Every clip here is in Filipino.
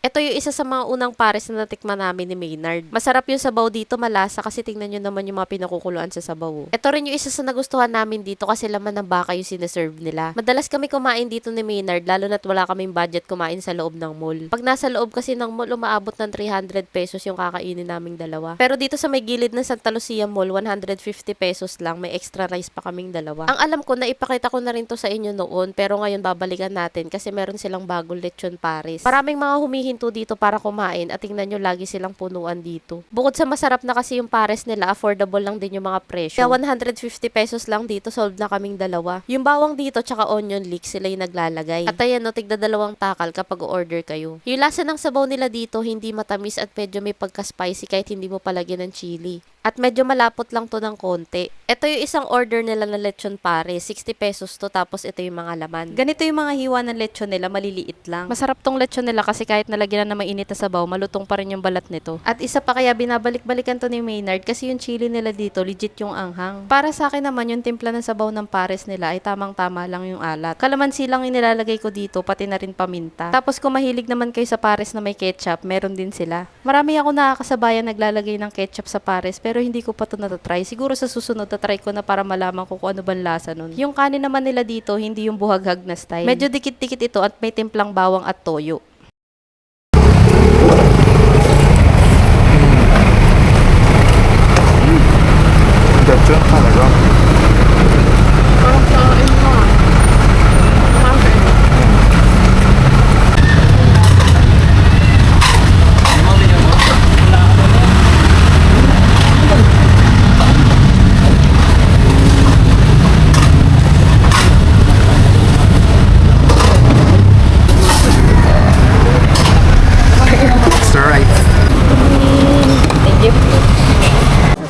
Ito yung isa sa mga unang pares na natikman namin ni Maynard. Masarap yung sabaw dito, malasa kasi tingnan nyo naman yung mga pinakukuluan sa sabaw. oh. Ito rin yung isa sa nagustuhan namin dito kasi laman ng baka yung sineserve nila. Madalas kami kumain dito ni Maynard lalo na't wala kaming budget kumain sa loob ng mall. Pag nasa loob kasi ng mall, umaabot ng 300 pesos yung kakainin naming dalawa. Pero dito sa may gilid ng Santa Lucia Mall, 150 pesos lang. May extra rice pa kaming dalawa. Ang alam ko, na ipakita ko na rin to sa inyo noon, pero ngayon babalikan natin kasi meron silang bagong lechon Paris. Maraming mga humihinto dito para kumain at tingnan nyo lagi silang punuan dito. Bukod sa masarap na kasi yung Paris nila, affordable lang din yung mga presyo. Kaya 150 pesos lang dito, sold na kaming dalawa. Yung bawang dito tsaka onion leeks sila yung naglalagay. At ayan no, tigda dalawang takal kapag order kayo. Yung lasa ng sabaw nila dito, hindi matamis at medyo may pagka-spicy kahit hindi mo palagyan ng chili. At medyo malapot lang to ng konti. Ito yung isang order nila na lechon pare. 60 pesos to tapos ito yung mga laman. Ganito yung mga hiwa ng lechon nila, maliliit lang. Masarap tong lechon nila kasi kahit nalagyan na ng mainit na sabaw, malutong pa rin yung balat nito. At isa pa kaya binabalik-balikan to ni Maynard kasi yung chili nila dito, legit yung anghang. Para sa akin naman, yung timpla ng sabaw ng pares nila ay tamang-tama lang yung alat. Kalamansi lang yung nilalagay ko dito, pati na rin paminta. Tapos kung mahilig naman kayo sa pares na may ketchup, meron din sila. Marami ako nakakasabayan naglalagay ng ketchup sa pares pero hindi ko pa to natatry. Siguro sa susunod tatry ko na para malaman ko kung ano bang lasa nun. Yung kanin naman nila dito, hindi yung buhaghag na style. Medyo dikit-dikit ito at may timplang bawang at toyo. Lechon talaga.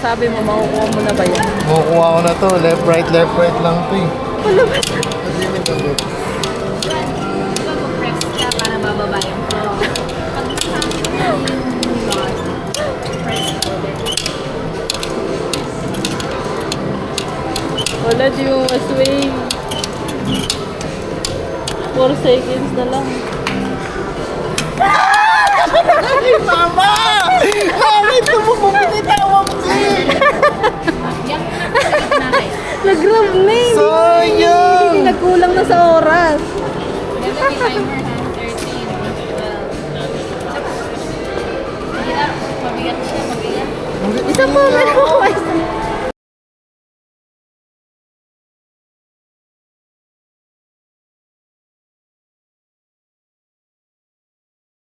Sabi mo, makukuha mo na ba yan? Makukuha ko na to. Left, right, left, right lang to eh. para bababa yung flow. Wala, di mo maswing. 4 seconds na lang. Mama! May! Sayang! Nagkulang na sa oras. Nalagay timer ha? 13, 12. Mabigat siya, mabigat. Isa pa, meron ko.